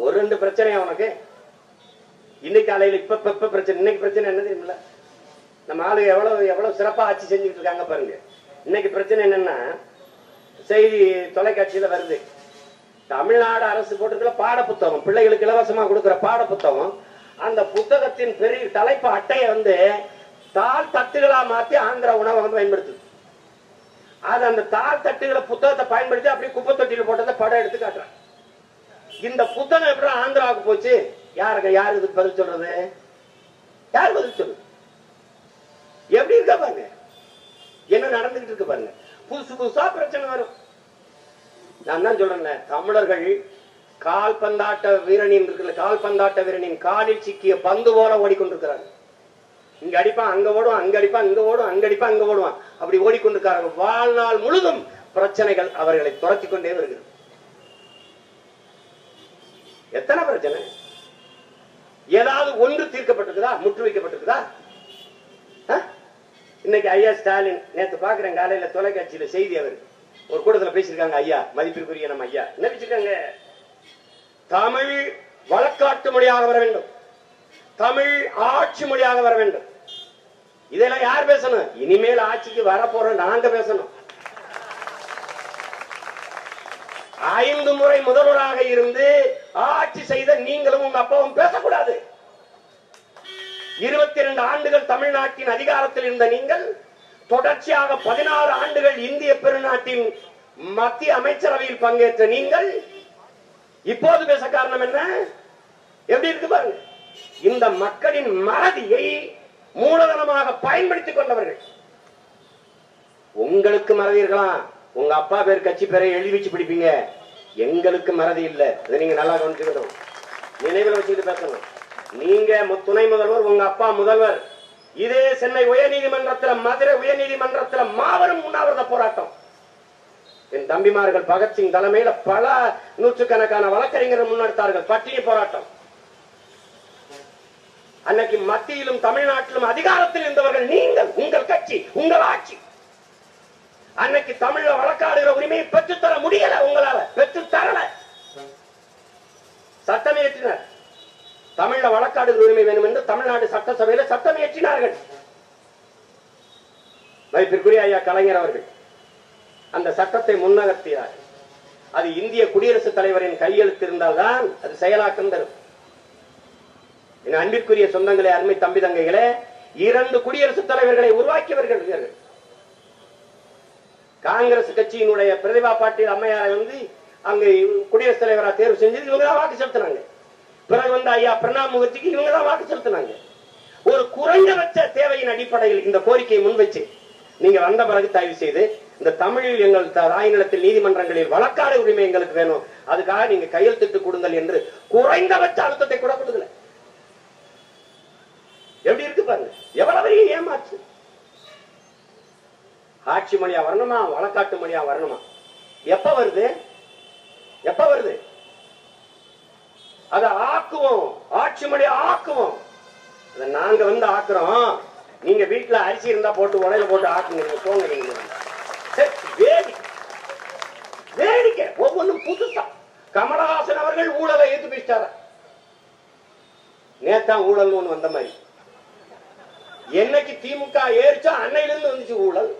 ஒரு ரெண்டு பிரச்சனையா உனக்கு? இன்னைக்கு காலையில இப்ப இப்ப- பிரச்சனை இன்னைக்கு பிரச்சனை என்ன தெரியுமில்ல? நம்ம ஆளு எவ்வளவு எவ்வளவு சிறப்பா ஆட்சி செஞ்சுட்டு இருக்காங்க பாருங்க. இன்னைக்கு பிரச்சனை என்னன்னா செய்தி தொலைக்காட்சியில வருது. தமிழ்நாடு அரசு போட்டிருக்கிற பாட புத்தகம் பிள்ளைகளுக்கு இலவசமா கொடுக்கிற பாட புத்தகம் அந்த புத்தகத்தின் பெரிய தலைப்பு அட்டையை வந்து தாள் தட்டுகளா மாத்தி ஆந்திரா உணவகம் பயன்படுத்துது. அது அந்த தாள் தட்டுகளை புத்தகத்தை பயன்படுத்தி அப்படியே குப்பை தொட்டியில் போட்டதை படம் எடுத்து காட்டுறாங்க. இந்த புத்தகம் எப்படி ஆந்திராவுக்கு போச்சு? யாருக்கு யாரு இதுக்கு பதில் சொல்றது? யார் பதில் சொல்றது எப்படி இருக்கா பாருங்க. என்ன நடந்துகிட்டு இருக்கு பாருங்க. புதுசு புதுசா பிரச்சனை வரும். நான் தான் சொல்றேன் தமிழர்கள் கால்பந்தாட்ட வீரனின் இருக்குல்ல கால்பந்தாட்ட வீரனின் காலில் சிக்கிய பந்து போல ஓடிக்கொண்டிருக்கிறாங்க. இங்க அடிப்பான் அங்க ஓடுவான் அங்க அடிப்பான் இங்க ஓடும் அங்க அடிப்பான் அங்க ஓடுவான். அப்படி ஓடிக்கொண்டிருக்காங்க வாழ்நாள் முழுதும் பிரச்சனைகள் அவர்களை துரத்தி கொண்டே வருகிறது. எத்தனை பிரச்சனை? ஏதாவது ஒன்று தீர்க்கப்பட்டிருக்குதா? முற்று வைக்கப்பட்டிருக்குதா? இன்னைக்கு ஐயா ஸ்டாலின் நேத்து பாக்குறேன் காலையில தொலைக்காட்சியில செய்தி அவர். ஒரு கூட்டத்துல பேசியிருக்காங்க ஐயா மதிப்பிற்குரிய நம்ம ஐயா. என்ன பேசியிருக்காங்க? தமிழ் வழக்காட்டு மொழியாக வர வேண்டும். தமிழ் ஆட்சி மொழியாக வர வேண்டும். இதெல்லாம் யார் பேசணும்? இனிமேல் ஆட்சிக்கு வரப்போறோம் நாங்க பேசணும். ஐந்து முறை முதல்வராக இருந்து ஆட்சி செய்த நீங்களும் உங்க அப்பாவும் பேசக்கூடாது. இருபத்தி இரண்டு ஆண்டுகள் தமிழ்நாட்டின் அதிகாரத்தில் இருந்த நீங்கள் தொடர்ச்சியாக பதினாறு ஆண்டுகள் இந்திய பெருநாட்டின் மத்திய அமைச்சரவையில் பங்கேற்ற நீங்கள் இப்போது பேச காரணம் என்ன? எப்படி இருக்கு பாருங்க. இந்த மக்களின் மறதியை மூலதனமாக பயன்படுத்திக் கொண்டவர்கள். உங்களுக்கு மறதி இருக்கலாம். உங்க அப்பா பேர் கட்சி பேரை எழுதி வச்சு பிடிப்பீங்க. எங்களுக்கு மறதி இல்லை. இதை நீங்க நல்லா கவனிச்சுக்கணும். நினைவில் வச்சுக்கிட்டு பேசணும். நீங்க துணை முதல்வர் உங்க அப்பா முதல்வர். இதே சென்னை உயர்நீதிமன்றத்துல மதுரை உயர்நீதிமன்றத்துல மாபெரும் உண்ணாவிரத போராட்டம். என் தம்பிமார்கள் பகத்சிங் தலைமையில பல நூற்றுக்கணக்கான வழக்கறிஞர்கள் முன்னெடுத்தார்கள். பட்டினி போராட்டம். அன்னைக்கு மத்தியிலும் தமிழ்நாட்டிலும் அதிகாரத்தில் இருந்தவர்கள் நீங்கள் உங்கள் கட்சி உங்கள் ஆட்சி. அன்னைக்கு தமிழ வழக்காடுகிற உரிமையை பெற்றுத்தர முடியல உங்களால. பெற்று தரல. சட்டம் இயற்றினர். தமிழ்ல வழக்காடுகிற உரிமை வேணும் என்று தமிழ்நாடு சட்டசபையில சட்டம் இயற்றினார்கள். மதிப்பிற்குரிய ஐயா கலைஞர் அவர்கள் அந்த சட்டத்தை முன்னகர்த்தினார். அது இந்திய குடியரசுத் தலைவரின் கையெழுத்து இருந்தால்தான் அது செயலாக்கம் தரும். என் அன்பிற்குரிய சொந்தங்களே அருமை தம்பி தங்கைகளே இரண்டு குடியரசுத் தலைவர்களை உருவாக்கியவர்கள் இவர்கள். காங்கிரஸ் கட்சியினுடைய பிரதிபா பாட்டீல் அம்மையாரை வந்து அங்க குடியரசுத் தலைவரா தேர்வு செஞ்சது இவங்க தான் வாக்கு செலுத்தினாங்க. பிறகு வந்து ஐயா பிரணாப் முகர்ஜிக்கு இவங்க தான் வாக்கு செலுத்தினாங்க. ஒரு குறைந்தபட்ச தேவையின் அடிப்படையில் இந்த கோரிக்கையை முன்வச்சு நீங்க வந்த பிறகு தயவு செய்து இந்த தமிழில் எங்கள் த- தாய் நிலத்தில் நீதிமன்றங்களில் வழக்காடு உரிமை எங்களுக்கு வேணும். அதுக்காக நீங்க கையெழுத்திட்டு கொடுங்கள் என்று குறைந்தபட்ச அழுத்தத்தை கூட கொடுக்கல. எப்படி இருக்கு பாருங்க. எவ்வளவு ஏமாற்று. ஆட்சி மணியா வரணுமா? வழக்காட்டு மணியா வரணுமா? எப்ப வருது? எப்ப வருது? அத ஆக்குவோம். ஆட்சி மொழியா ஆக்குவோம். அதை நாங்க வந்து ஆக்குறோம். நீங்க வீட்டுல அரிசி இருந்தா போட்டு உடையில போட்டு ஆக்குங்க. நீங்க போங்க நீங்க சரி, வேடிக்கை. வேடிக்கை. ஒவ்வொன்றும் புதுசா. கமலஹாசன் அவர்கள் ஊழலை ஏத்து பேசிட்டார. நேத்தான் ஊழல் ஒண்ணு வந்த மாதிரி. என்னைக்கு திமுக ஏறிச்சோ அன்னையிலிருந்து வந்துச்சு ஊழல்.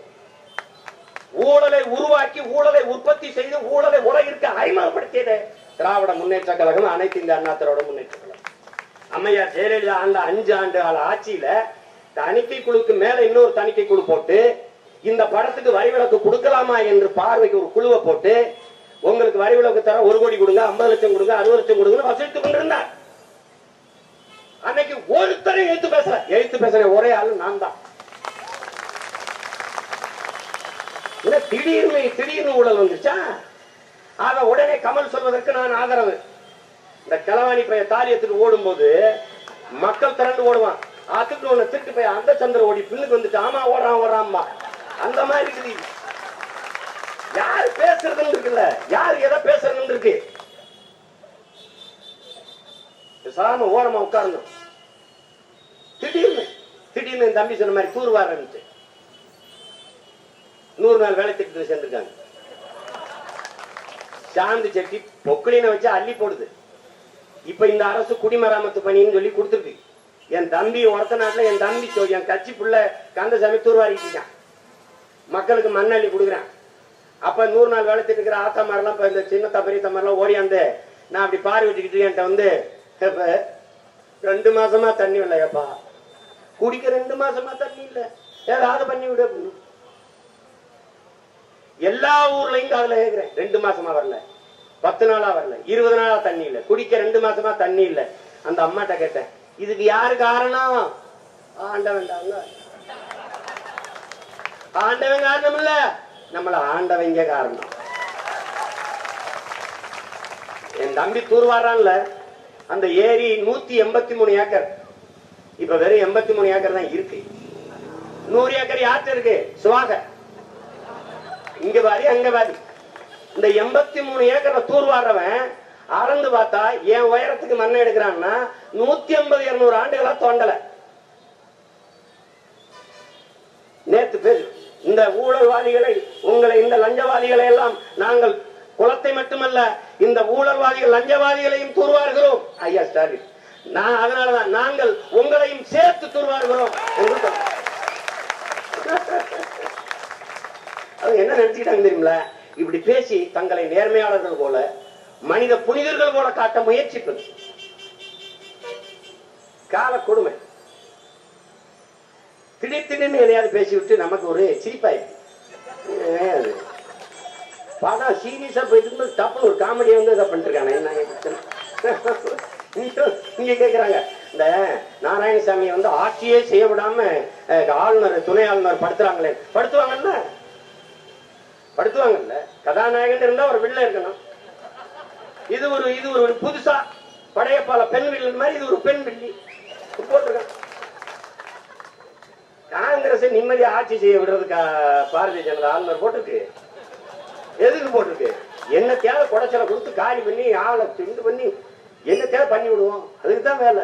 ஊழலை உருவாக்கி ஊழலை உற்பத்தி செய்து ஊழலை உலகிற்கு அறிமுகப்படுத்தியது திராவிட முன்னேற்ற கழகம் அனைத்து இந்த அண்ணா திராவிட முன்னேற்ற கழகம். அம்மையார் ஜெயலலிதா ஆண்ட அஞ்சு ஆண்டு கால ஆட்சியில தணிக்கை குழுக்கு மேல இன்னொரு தணிக்கை குழு போட்டு இந்த படத்துக்கு வரி விலக்கு கொடுக்கலாமா என்று பார்வைக்கு ஒரு குழுவை போட்டு உங்களுக்கு வரி விலக்கு தர ஒரு கோடி கொடுங்க ஐம்பது லட்சம் கொடுங்க அறுபது லட்சம் கொடுங்க வசூலித்துக் கொண்டிருந்தார். அன்னைக்கு ஒருத்தரை எழுத்து பேசல. எழுத்து பேசுற ஒரே ஆளு நான் தான். இல்ல திடீர்னு திடீர்னு ஊழல் வந்துச்சா ஆக உடனே கமல் சொல்வதற்கு நான் ஆதரவு. இந்த கிளவாணி பைய தாலி எடுத்துட்டு ஓடும்போது மக்கள் திரண்டு ஓடுவான். ஆத்துக்கு ஒண்ணு திருட்டு போய் அந்த சந்திர ஓடி பின்னுக்கு வந்துட்டு ஆமா ஓடுறான் ஓடுறாம்மா அந்த மாதிரி இருக்குது. யார் பேசுறதுன்னு இருக்குல்ல? யார் எதை பேசுறதுன்னு இருக்கு? பேசாம ஓரமா உட்காரணும். திடீர்னு திடீர்னு என் தம்பி சொன்ன மாதிரி தூர்வார இருந்துச்சு நூறு நாள் வேலை திட்டத்தில் சேர்ந்திருக்காங்க. சாந்தி செட்டி பொக்கலினை வச்சு அள்ளி போடுது. இப்ப இந்த அரசு குடிமராமத்து பணின்னு சொல்லி கொடுத்துருக்கு. என் தம்பி ஒருத்த நாட்டில் என் தம்பி என் கட்சி புள்ள கந்தசாமி தூர்வாரிக்கிட்டான் மக்களுக்கு மண்ணள்ளி கொடுக்குறேன். அப்ப நூறு நாள் வேலை திட்டுக்கிற ஆத்தா மாதிரிலாம் இப்ப இந்த சின்ன தப்பரிய மாதிரிலாம் ஓடியாந்து நான் அப்படி பாரி விட்டுக்கிட்டு என்கிட்ட வந்து இப்ப ரெண்டு மாசமா தண்ணி இல்லையப்பா? குடிக்க ரெண்டு மாசமா தண்ணி இல்லை. ஏதாவது பண்ணி விடு அப்படின்னு. எல்லா ஊர்லயும் அதுல கேட்கிறேன் ரெண்டு மாசமா வரல. பத்து நாளா வரல. இருபது நாளா தண்ணி இல்ல. குடிக்க ரெண்டு மாசமா தண்ணி இல்ல. அந்த அம்மாட்ட கேட்டேன். இதுக்கு யாரு காரணம்? ஆண்டவன் ஆண்டவன் காரணம் இல்ல. நம்மள ஆண்டவங்க காரணம். என் தம்பி தூர்வாரான்ல அந்த ஏரி நூத்தி எண்பத்தி மூணு ஏக்கர். இப்ப வெறும் எண்பத்தி மூணு ஏக்கர் தான் இருக்கு. நூறு ஏக்கர் யார்கிட்ட இருக்கு? சுவாக இங்க பாதி அங்க பாதி இந்த எண்பத்தி மூணு ஏக்கரை தூர்வாடுறவன் அறந்து பார்த்தா என் உயரத்துக்கு மண்ணை எடுக்கிறான்னா நூத்தி ஐம்பது இருநூறு ஆண்டுகளா தோண்டல. நேத்து பேர் இந்த ஊழல்வாதிகளை உங்களை இந்த லஞ்சவாதிகளை எல்லாம் நாங்கள் குலத்தை மட்டுமல்ல இந்த ஊழல்வாதிகள் லஞ்சவாதிகளையும் தூர்வாருகிறோம் ஐயா ஸ்டாலின் நான் அதனாலதான் நாங்கள் உங்களையும் சேர்த்து தூர்வாருகிறோம் என்று அவங்க என்ன நினைச்சுக்கிட்டாங்க தெரியுமில இப்படி பேசி தங்களை நேர்மையாளர்கள் போல மனித புனிதர்கள் போல காட்ட முயற்சிப்பது. கால கொடுமை. திடீர் திடீர்னு எதையாவது பேசிவிட்டு நமக்கு ஒரு சிரிப்பாயிருக்கு அது? படம் சீரியஸா போயிட்டு இருக்கும்போது ஒரு காமெடியை வந்து இதை பண்ணிட்டு என்ன இங்க- கேக்குறாங்க. இந்த நாராயணசாமியை வந்து ஆட்சியே செய்ய விடாம ஆளுநர் துணை ஆளுநர் படுத்துறாங்களே. படுத்துவாங்கன்னா படுத்துவாங்கல்ல? கதாநாயகன் இருந்தா ஒரு வில்ல இருக்கணும். இது ஒரு இது ஒரு புதுசா படையப்பால பெண் வில்லன் மாதிரி இது ஒரு பெண் வில்லி. போட்டிருக்காங்க. காங்கிரஸ் நிம்மதியா ஆட்சி செய்ய விடுறதுக்கா பாரதிய ஜனதா ஆளுநர் போட்டிருக்கு? எதுக்கு போட்டிருக்கு? என்ன தேவை குடைச்சலை கொடுத்து காலி பண்ணி ஆளை திண்டு பண்ணி என்ன தேவை பண்ணி விடுவோம். அதுக்கு தான் வேலை.